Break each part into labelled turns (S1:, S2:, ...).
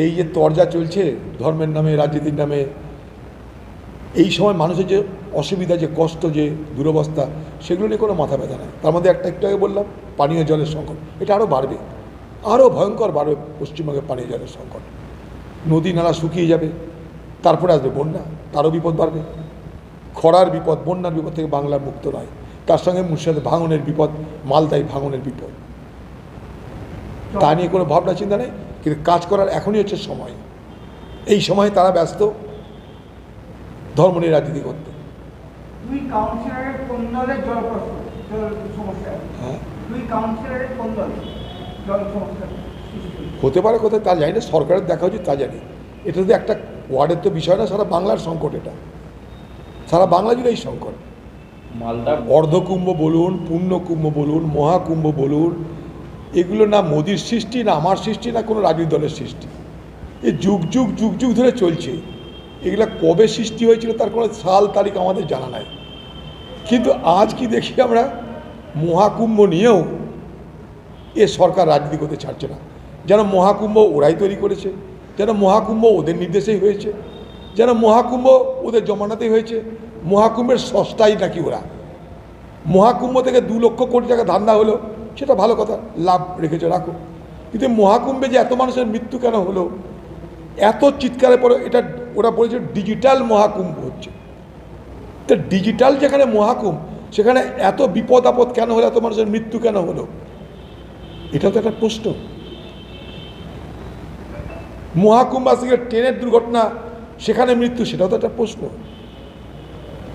S1: এই যে তরজা চলছে, ধর্মের নামে, রাজনীতির নামে, এই সময় মানুষের যে অসুবিধা, যে কষ্ট, যে দুরবস্থা, সেগুলো নিয়ে কোনো মাথা ব্যথা নাই। তার মধ্যে একটা একটু আগে বললাম, পানীয় জলের সংকট। এটা আরও বাড়বে। আরও ভয়ঙ্কর বাড়বে পশ্চিমবঙ্গে পানীয় জলের সংকট। নদী, নালা শুকিয়ে যাবে, তারপরে আসবে বন্যা, তারও বিপদ বাড়বে। খরার বিপদ, বন্যার বিপদ থেকে বাংলা মুক্ত নয়। তার সঙ্গে মুর্শিদাবাদে ভাঙনের বিপদ, মালদায় ভাঙনের বিপদ। তা নিয়ে কোনো ভাবনা চিন্তা নেই? কিন্তু কাজ করার এখনই হচ্ছে সময়। এই সময় তারা ব্যস্ত ধর্ম নিয়ে রাজনীতি করতে। হ্যাঁ? হতে পারে কোথায় তা জানি না সরকারের দেখা উচিত তা জানি। এটা তো একটা ওয়ার্ডের তো বিষয় না সারা বাংলার সংকট এটা। সারা বাংলা জুড়ে এই সংকট।
S2: মালদা
S1: অর্ধকুম্ভ বলুন পূর্ণকুম্ভ বলুন মহাকুম্ভ বলুন এগুলো না মোদির সৃষ্টি, না আমার সৃষ্টি, না কোনো রাজনৈতিক দলের সৃষ্টি। এ যুগ যুগ যুগ যুগ ধরে চলছে। এগুলো কবে সৃষ্টি হয়েছিল তার কোনো সাল তারিখ আমাদের জানা নাই। কিন্তু আজ কি দেখি আমরা, মহাকুম্ভ নিয়েও এ সরকার রাজনীতি করতে ছাড়ছে না। যেন মহাকুম্ভ ওরাই তৈরি করেছে, যেন মহাকুম্ভ ওদের নির্দেশেই হয়েছে, যেন মহাকুম্ভ ওদের জমানাতেই হয়েছে, মহাকুম্ভের সস্তাই নাকি ওরা। মহাকুম্ভ থেকে দু লক্ষ কোটি টাকা ধান্দা হলো সেটা ভালো কথা, লাভ রেখেছে, রাখো। কিন্তু মহাকুম্ভে যে এত মানুষের মৃত্যু কেন হলো, এত চিৎকারের পরে এটা ওরা বলেছে ডিজিটাল মহাকুম্ভ হচ্ছে। তো ডিজিটাল যেখানে মহাকুম্ভ, সেখানে এত বিপদ আপদ কেন হলো, এত মানুষের মৃত্যু কেন হলো? এটা তো একটা প্রশ্ন। মহাকুম্ভ আজকে ট্রেনের দুর্ঘটনা, সেখানে মৃত্যু, সেটাও তো একটা প্রশ্ন।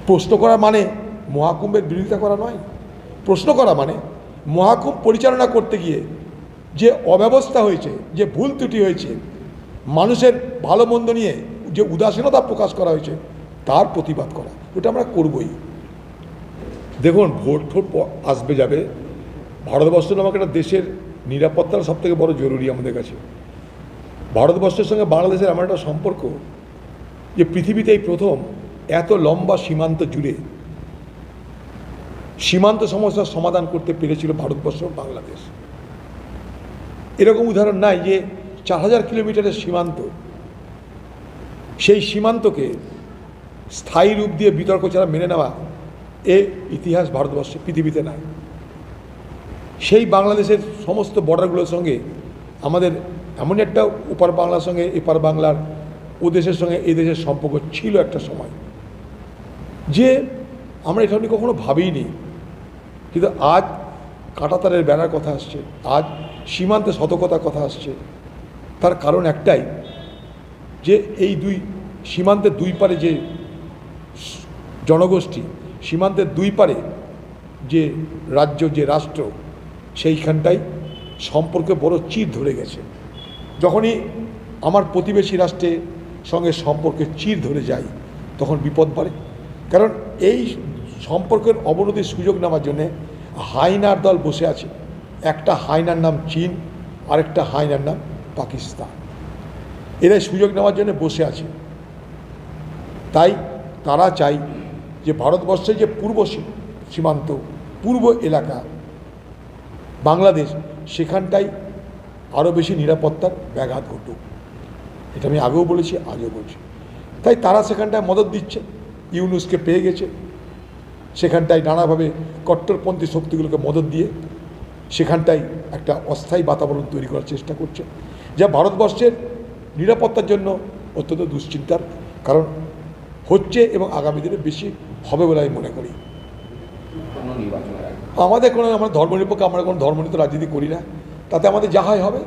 S1: প্রশ্ন করা মানে মহাকুম্ভের বিরোধিতা করা নয়। প্রশ্ন করা মানে মহাকুম্ভ পরিচালনা করতে গিয়ে যে অব্যবস্থা হয়েছে, যে ভুল ত্রুটি হয়েছে, মানুষের ভালো মন্দ নিয়ে যে উদাসীনতা প্রকাশ করা হয়েছে, তার প্রতিবাদ করা ওটা আমরা করবই। দেখুন, ভোট ঠোট আসবে যাবে। ভারতবর্ষ নামক একটা দেশের নিরাপত্তার সব থেকে বড় জরুরি আমাদের কাছে। ভারতবর্ষের সঙ্গে বাংলাদেশের এমন একটা সম্পর্ক যে পৃথিবীতে এই প্রথম এত লম্বা সীমান্ত জুড়ে সীমান্ত সমস্যার সমাধান করতে পেরেছিল ভারতবর্ষ বাংলাদেশ। এরকম উদাহরণ নাই যে চার হাজার কিলোমিটারের সীমান্ত, সেই সীমান্তকে স্থায়ী রূপ দিয়ে বিতর্ক ছাড়া মেনে নেওয়া এ ইতিহাস ভারতবর্ষে পৃথিবীতে নাই। সেই বাংলাদেশের সমস্ত বর্ডারগুলোর সঙ্গে আমাদের এমন একটা ওপার বাংলার সঙ্গে, এপার বাংলার ও দেশের সঙ্গে এই দেশের সম্পর্ক ছিল একটা সময়। যে আমরা এটা নিয়ে কখনো ভাবিনি কিন্তু আজ কাঁটাতারের বেড়ার কথা আসছে, আজ সীমান্তে সতর্কতার কথা আসছে। তার কারণ একটাই, যে এই দুই, সীমান্তের দুই পারে যে জনগোষ্ঠী, সীমান্তের দুই পারে যে রাজ্য, যে রাষ্ট্র, সেইখানটাই সম্পর্কে বড় চির ধরে গেছে। যখনই আমার প্রতিবেশী রাষ্ট্রের সঙ্গে সম্পর্কে চির ধরে যায় তখন বিপদ বাড়ে। কারণ এই সম্পর্কের অবনতির সুযোগ নেওয়ার জন্যে হাইনার দল বসে আছে। একটা হাইনার নাম চীন, আরেকটা হাইনার নাম পাকিস্তান। এরা সুযোগ নেওয়ার জন্য বসে আছে। তাই তারা চাই যে ভারতবর্ষের যে পূর্ব সীমান্ত, পূর্ব এলাকা, বাংলাদেশ, সেখানটাই আরও বেশি নিরাপত্তার ব্যাঘাত ঘটুক। এটা আমি আগেও বলেছি আগেও বলছি। তাই তারা সেখানটায় মদত দিচ্ছে, ইউনুসকে পেয়ে গেছে। সেখানটায় নানাভাবে কট্টরপন্থী শক্তিগুলোকে মদত দিয়ে সেখানটায় একটা অস্থায়ী বাতাবরণ তৈরি করার চেষ্টা করছে যা ভারতবর্ষের নিরাপত্তার জন্য অত্যন্ত দুশ্চিন্তার কারণ হচ্ছে এবং আগামী দিনে বেশি হবে বলে আমি মনে করি। আমাদের কোনো আমরা ধর্মনিরপেক্ষ আমরা কোনো ধর্মনিত রাজনীতি করি না। তাতে আমাদের যা হয় হবে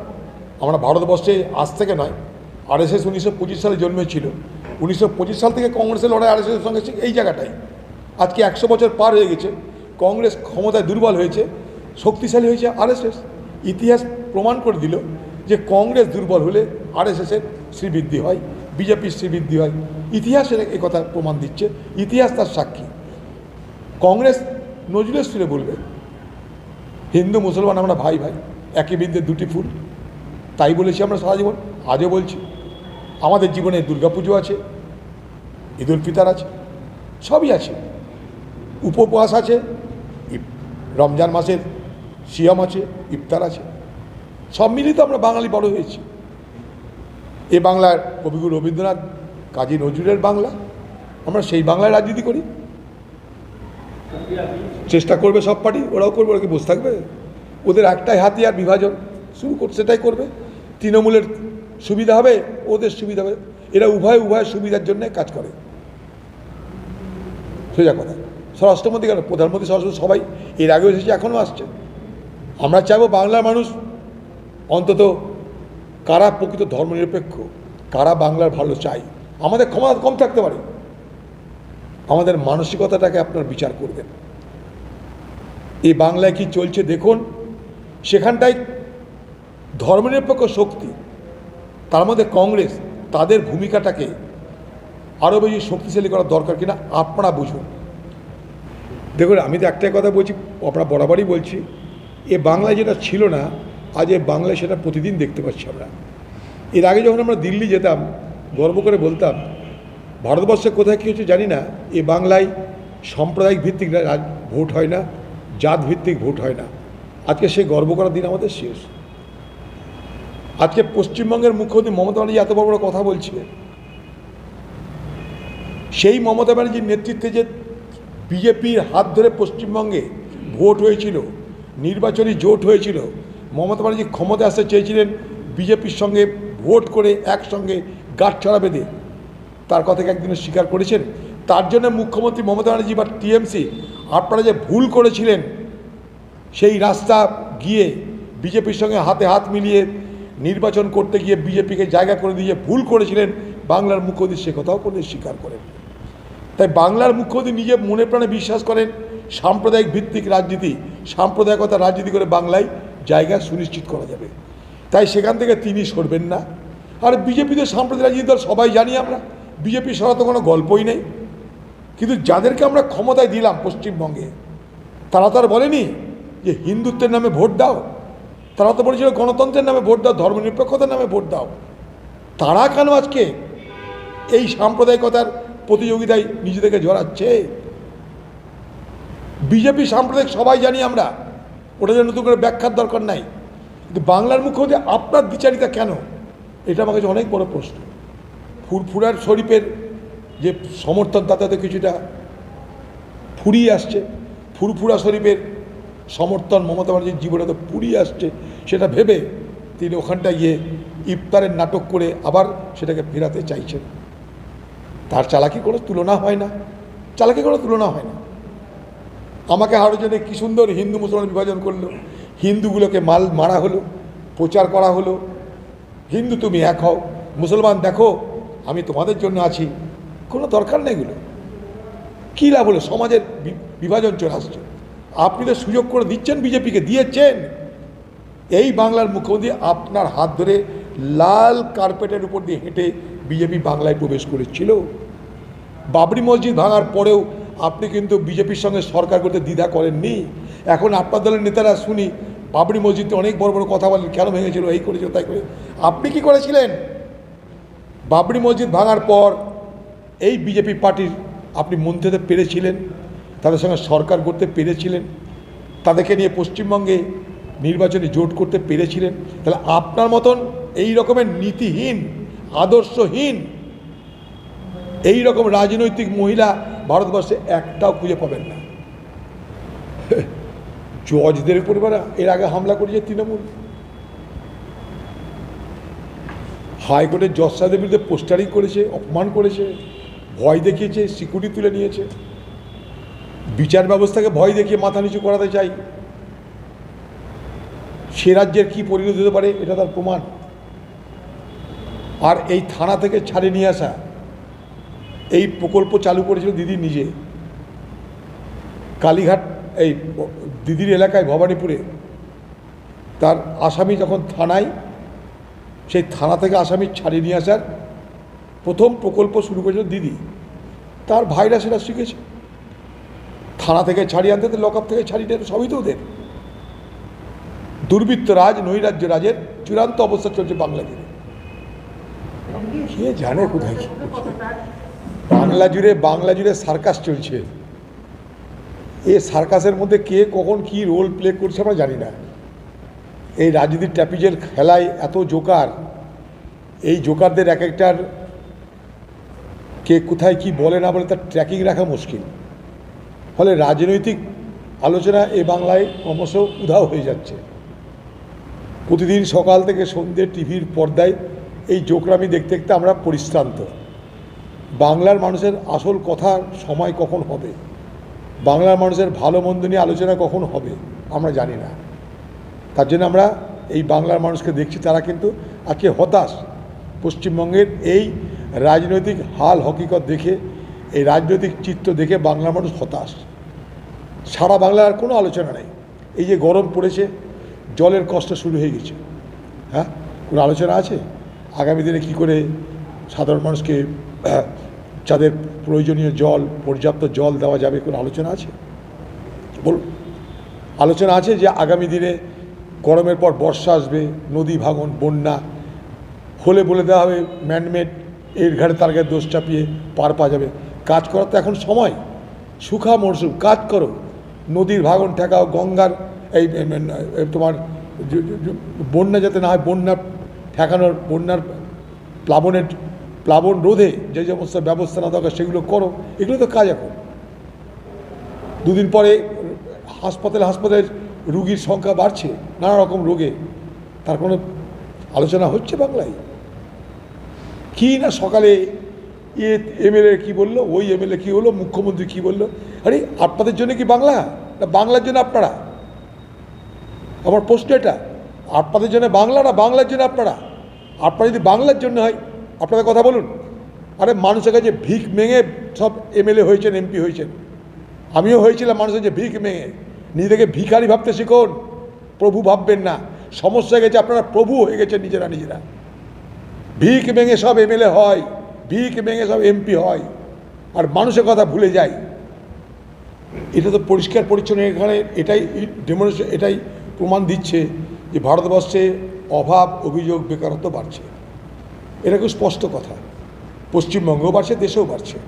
S1: আমরা ভারতবর্ষে আজ থেকে নয় আরএসএস উনিশশো পঁচিশ সালে জন্মেছিল। উনিশশো পঁচিশ সাল থেকে কংগ্রেসের লড়াই আরএসএসের সঙ্গে এই জায়গাটাই। আজকে একশো বছর পার হয়ে গেছে, কংগ্রেস ক্ষমতায় দুর্বল হয়েছে, শক্তিশালী হয়েছে আরএসএস। ইতিহাস প্রমাণ করে দিল যে কংগ্রেস দুর্বল হলে আরএসএসের শ্রীবৃদ্ধি হয় বিজেপির শ্রীবৃদ্ধি হয়। ইতিহাসের কথা প্রমাণ দিচ্ছে, ইতিহাস তার সাক্ষী। কংগ্রেস নজরুলের সুরে বলবে, হিন্দু, মুসলমান, আমরা ভাই ভাই, একই বৃদ্ধের দুটি ফুল। তাই বলেছি আমরা সারা জীবন, আজও বলছি, আমাদের জীবনে দুর্গাপুজো আছে, ঈদুল ফিতার আছে, সবই আছে। উপবাস আছে রমজান মাসের সিয়াম আছে, ইফতার আছে। সব মিলিয়ে তো আমরা বাঙালি বড় হয়েছি। এ বাংলার কবিগুরু রবীন্দ্রনাথ, কাজী নজরুলের বাংলা, আমরা সেই বাংলায় রাজনীতি করি। চেষ্টা করবে সব পার্টি, ওরাও করবে, ওরা কি বসে থাকবে? ওদের একটাই হাতিয়ার বিভাজন, শুরু করছে সেটাই করবে। তৃণমূলের সুবিধা হবে, ওদের সুবিধা হবে। এরা উভয় উভয় সুবিধার জন্য কাজ করে। সোজা কথা। স্বরাষ্ট্রমন্ত্রী কেন? প্রধানমন্ত্রী স্বরাষ্ট্র সবাই এর আগেও এসেছে, এখনও আসছে। আমরা চাইব বাংলার মানুষ অন্তত কারা প্রকৃত ধর্মনিরপেক্ষ, কারা বাংলার ভালো চাই। আমাদের ক্ষমতা কম থাকতে পারে। আমাদের মানসিকতাটাকে আপনার বিচার করবেন। এই বাংলায় কি চলছে দেখুন, সেখানটায় ধর্মনিরপেক্ষ শক্তি, তার মধ্যে কংগ্রেস, তাদের ভূমিকাটাকে আরও বেশি শক্তিশালী করার দরকার কিনা আপনারা বুঝুন। দেখুন, আমি তো একটাই কথা বলছি আপনারা বরাবরই বলছি, এ বাংলায় যেটা ছিল না, আজ এ বাংলায় সেটা প্রতিদিন দেখতে পাচ্ছি আমরা। এর আগে যখন আমরা দিল্লি যেতাম, গর্ব করে বলতাম, ভারতবর্ষে কোথায় কী হচ্ছে জানি না, এ বাংলায় সাম্প্রদায়িক ভিত্তিক ভোট হয় না, জাত ভিত্তিক ভোট হয় না। আজকে সেই গর্ব করার দিন আমাদের শেষ। আজকে পশ্চিমবঙ্গের মুখ্যমন্ত্রী মমতা ব্যানার্জি এত বড় বড় কথা বলছে সেই মমতা ব্যানার্জির নেতৃত্বে যে বিজেপির হাত ধরে পশ্চিমবঙ্গে ভোট হয়েছিল, নির্বাচনী জোট হয়েছিল, মমতা ব্যানার্জি ক্ষমতা আসতে চেয়েছিলেন, বিজেপির সঙ্গে ভোট করে একসঙ্গে গাঁটছড়া বেঁধে। তার কথাকে একদিনে স্বীকার করেছেন? তার জন্য মুখ্যমন্ত্রী মমতা ব্যানার্জি বা টিএমসি আপনারা যে ভুল করেছিলেন, সেই রাস্তা গিয়ে বিজেপির সঙ্গে হাতে হাত মিলিয়ে নির্বাচন করতে গিয়ে বিজেপিকে জায়গা করে দিয়ে ভুল করেছিলেন, বাংলার মুখ্যমন্ত্রী সে কথাও করে স্বীকার করেন তাই বাংলার মুখ্যমন্ত্রী নিজে মনে প্রাণে বিশ্বাস করেন, সাম্প্রদায়িক ভিত্তিক রাজনীতি, সাম্প্রদায়িকতা রাজনীতি করে বাংলায় জায়গা সুনিশ্চিত করা যাবে। তাই সেখান থেকে তিনি সরবেন না। আর বিজেপিতে সাম্প্রদায়িক রাজনীতি দল সবাই জানি আমরা। বিজেপি সরা তো কোনো গল্পই নেই। কিন্তু যাদেরকে আমরা ক্ষমতায় দিলাম পশ্চিমবঙ্গে, তারা তো আর বলেনি যে হিন্দুত্বের নামে ভোট দাও। তারা তো বলেছিল গণতন্ত্রের নামে ভোট দাও, ধর্মনিরপেক্ষতার নামে ভোট দাও। তারা কেন আজকে এই সাম্প্রদায়িকতার প্রতিযোগিতায় নিজেদেরকে জড়াচ্ছে। বিজেপি, সাম্প্রদায়িক সবাই জানি আমরা, ওটা যে নতুন করে ব্যাখ্যার দরকার নাই। কিন্তু বাংলার মুখ্যমন্ত্রী আপনার বিচারিতা কেন? এটা আমার কাছে অনেক বড় প্রশ্ন। ফুরফুরার শরীফের যে সমর্থনদাতাদের কিছুটা ফুরিয়ে আসছে। ফুরফুরা শরীফের সমর্থন মমতা ব্যানার্জির জীবনে তো পুড়িয়ে আসছে, সেটা ভেবে তিনি ওখানটায় গিয়ে ইফতারের নাটক করে আবার সেটাকে ফেরাতে চাইছেন। তার চালাকি কোনো তুলনা হয় না। চালাকি কোনো তুলনা হয় না। আমাকে আরও জনে কী সুন্দর হিন্দু মুসলমান বিভাজন করল। হিন্দুগুলোকে মাল মারা হলো, প্রচার করা হলো। হিন্দু তুমি এক হও, মুসলমান দেখো, আমি তোমাদের জন্য আছি। কোনো দরকার নেই এগুলো। কী লাভ হলো? সমাজের বিভাজন চলে আসছে। আপনি তো সুযোগ করে দিচ্ছেন, বিজেপিকে দিয়েছেন। এই বাংলার মুখ্যমন্ত্রী আপনার হাত ধরে লাল কার্পেটের উপর দিয়ে হেঁটে বিজেপি বাংলায় প্রবেশ করেছিল। বাবরি মসজিদ ভাঙার পরেও আপনি কিন্তু বিজেপির সঙ্গে সরকার করতে দ্বিধা করেননি। এখন আপনার দলের নেতারা শুনি বাবরি মসজিদে অনেক বড় বড় কথা বলেন, কেন ভেঙেছিল, এই করেছিল, তাই করে। আপনি কি করেছিলেন? বাবরি মসজিদ ভাঙার পর এই বিজেপি পার্টির আপনি মন্ত্রী হতে পেরেছিলেন, তাদের সঙ্গে সরকার করতে পেরেছিলেন, তাদেরকে নিয়ে পশ্চিমবঙ্গে নির্বাচনী জোট করতে পেরেছিলেন। তাহলে আপনার মতন এই রকমের নীতিহীন, আদর্শহীন, এই রকম রাজনৈতিক মহিলা ভারতবর্ষে একটাও খুঁজে পাবেন না। জজদের পরিবার এর আগে হামলা করেছে তৃণমূল। হাইকোর্টের জজ সাহেবের বিরুদ্ধে পোস্টারিং করেছে, অপমান করেছে, ভয় দেখিয়েছে, সিকিউরিটি তুলে নিয়েছে। বিচার ব্যবস্থাকে ভয় দেখিয়ে মাথা নিচু করাতে চাই। সে রাজ্যের কী পরিণতি হতে পারে, এটা তার প্রমাণ। আর এই থানা থেকে ছাড়ে নিয়ে আসা। এই প্রকল্প চালু করেছিল দিদি নিজে। কালীঘাট, এই দিদির এলাকায় ভবানীপুরে। তার আসামি যখন থানায়, সেই থানা থেকে আসামি ছাড়িয়ে নিয়ে আসার প্রথম প্রকল্প শুরু করেছিল দিদি। তার ভাইরা সেটা শিখেছে। থানা থেকে ছাড়িয়ে আনতে লক আপ থেকে ছাড়িয়ে নিয়ে সবই তো ওদের। দুর্বৃত্ত রাজ নৈরাজ্য রাজের চূড়ান্ত অবস্থা চলছে বাংলা জুড়ে কে জানে কোথায় কি বাংলা জুড়ে বাংলা জুড়ে সার্কাস চলছে। এ সার্কাসের মধ্যে কে কখন কি রোল প্লে করছে আমরা জানি না। এই রাজনীতির ট্যাপিজের খেলায় এত জোকার, এই জোকারদের এক একটার কে কোথায় কি বলে না বলে তার ট্র্যাকিং রাখা মুশকিল। ফলে রাজনৈতিক আলোচনা এ বাংলায় ক্রমশ উধাও হয়ে যাচ্ছে। প্রতিদিন সকাল থেকে সন্ধ্যে টিভির পর্দায় এই জোকরামি দেখতে দেখতে আমরা পরিশ্রান্ত। বাংলার মানুষের আসল কথার সময় কখন হবে? বাংলার মানুষের ভালো মন্দ নিয়ে আলোচনা কখন হবে? আমরা জানি না। তার জন্য আমরা এই বাংলার মানুষকে দেখছি, তারা কিন্তু আজকে হতাশ। পশ্চিমবঙ্গের এই রাজনৈতিক হাল হকিকত দেখে, এই রাজনৈতিক চিত্র দেখে বাংলার মানুষ হতাশ। সারা বাংলার কোনো আলোচনা নেই। এই যে গরম পড়েছে, জলের কষ্ট শুরু হয়ে গেছে। হ্যাঁ কোনো আলোচনা আছে? আগামী দিনে কী করে সাধারণ মানুষকে যাদের প্রয়োজনীয় জল, পর্যাপ্ত জল দেওয়া যাবে কোনো আলোচনা আছে? বলুন। আলোচনা আছে যে আগামী দিনে গরমের পর বর্ষা আসবে, নদী ভাঙন, বন্যা, হলে বলে দেওয়া হবে ম্যানমেড এর ঘাড়ে তার গায়ে দোষ চাপিয়ে পার পাওয়া যাবে। কাজ করার তো এখন সময়। সুখা মরশুম, কাজ করো। নদীর ভাঙন ঠেকাও, গঙ্গার এই তোমার বন্যা যাতে না হয়, বন্যা ঠেকানোর বন্যার প্লাবনের, প্লাবন রোধে যে সমস্ত ব্যবস্থা না দরকার সেগুলো করো, এগুলো তো কাজ এখন। দুদিন পরে হাসপাতালে হাসপাতালের রুগীর সংখ্যা বাড়ছে, নানা রকম রোগে। তার কোনো আলোচনা হচ্ছে বাংলায়? কি না সকালে এ এমএলএ কী বলল, ওই এমএলএ কী হলো, মুখ্যমন্ত্রী কী বলল? আরে, আপনাদের জন্য কি বাংলা? না, বাংলার জন্য আপনারা? আমার প্রশ্ন এটা। আপনাদের জন্য বাংলা না, বাংলার জন্য আপনারা? আপনারা যদি বাংলার জন্য হয়, আপনাদের কথা বলুন। আরে মানুষের কাছে ভিক মেঙে সব এমএলএ হয়েছেন, এমপি হয়েছেন। আমিও হয়েছিলাম মানুষের যে ভিক মেঙে। নিজেদেরকে ভিখারি ভাবতে শিখুন। প্রভু ভাববেন না। সমস্যা গেছে, আপনারা প্রভু হয়ে গেছেন নিজেরা নিজেরা। ভিক ভেঙে সব এমএলএ হয়, ভিক ভেঙে সব এমপি হয়। আর মানুষের কথা ভুলে যায়। এটা তো পরিষ্কার পরিচ্ছন্ন, এখানে এটাই ডেমোনেশন এটাই প্রমাণ দিচ্ছে। যে ভারতবর্ষে অভাব, অভিযোগ, বেকারত্ব বাড়ছে। এটা খুব স্পষ্ট কথা। পশ্চিমবঙ্গেও বাড়ছে, দেশেও বাড়ছে।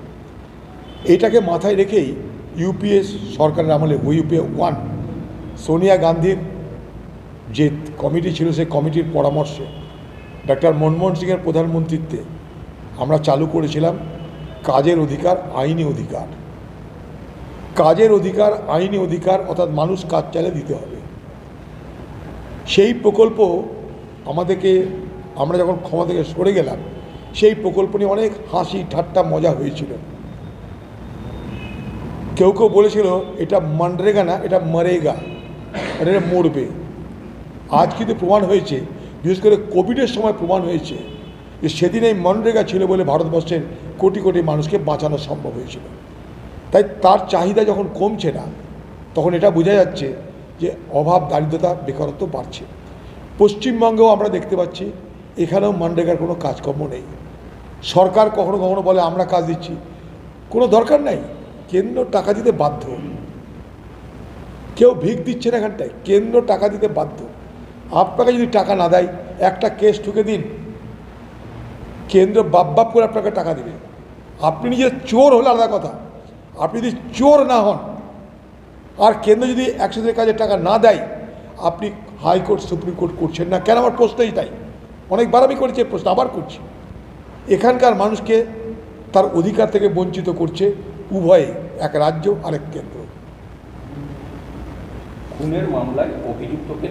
S1: এটাকে মাথায় রেখেই ইউপিএ সরকারের আমলে ইউপিএ ওয়ান, সোনিয়া গান্ধীর যে কমিটি ছিল, সেই কমিটির পরামর্শে ডক্টর মনমোহন সিংয়ের প্রধানমন্ত্রীত্বে আমরা চালু করেছিলাম কাজের অধিকার, আইনি অধিকার। কাজের অধিকার, আইনি অধিকার, অর্থাৎ মানুষ কাজ চালে দিতে হবে। সেই প্রকল্প আমাদেরকে, আমরা যখন ক্ষমা থেকে সরে গেলাম, সেই প্রকল্প নিয়ে অনেক হাসি ঠাট্টা মজা হয়েছিল। কেউ কেউ বলেছিল, এটা মানরেগা না, এটা মরেগা, এটা মরবে। আজ কিন্তু প্রমাণ হয়েছে, বিশেষ করে কোভিডের সময় প্রমাণ হয়েছে যে সেদিন এই মনরেগা ছিল বলে ভারতবর্ষের কোটি কোটি মানুষকে বাঁচানো সম্ভব হয়েছিল। তাই তার চাহিদা যখন কমছে না, তখন এটা বোঝা যাচ্ছে যে অভাব দারিদ্রতা বেকারত্ব বাড়ছে। পশ্চিমবঙ্গেও আমরা দেখতে পাচ্ছি, এখানেও মনরেগার কোনো কাজকর্ম নেই। সরকার কখনো কখনো বলে, আমরা কাজ দিচ্ছি। কোনো দরকার নাই। কেন্দ্র টাকা দিতে বাধ্য। কেউ ভিক দিচ্ছে না এখানটায়। কেন্দ্র টাকা দিতে বাধ্য। আপনাকে যদি টাকা না দেয়, একটা কেস ঠুকে দিন। কেন্দ্র বাপ বাপ করে আপনাকে টাকা দেবে। আপনি নিজে চোর হলে আলাদা কথা। আপনি যদি চোর না হন আর কেন্দ্র যদি একসাথে কাজে টাকা না দেয়, আপনি হাইকোর্ট সুপ্রিম কোর্ট করছেন না। কেন? আমার প্রশ্নই তাই। অনেকবার আমি করেছি প্রশ্ন আবার করছি। এখানকার মানুষকে তার অধিকার থেকে বঞ্চিত করছে উভয়ে, এক রাজ্য, আরেক কেন্দ্র।
S2: খুনের মামলায় অভিযুক্তকে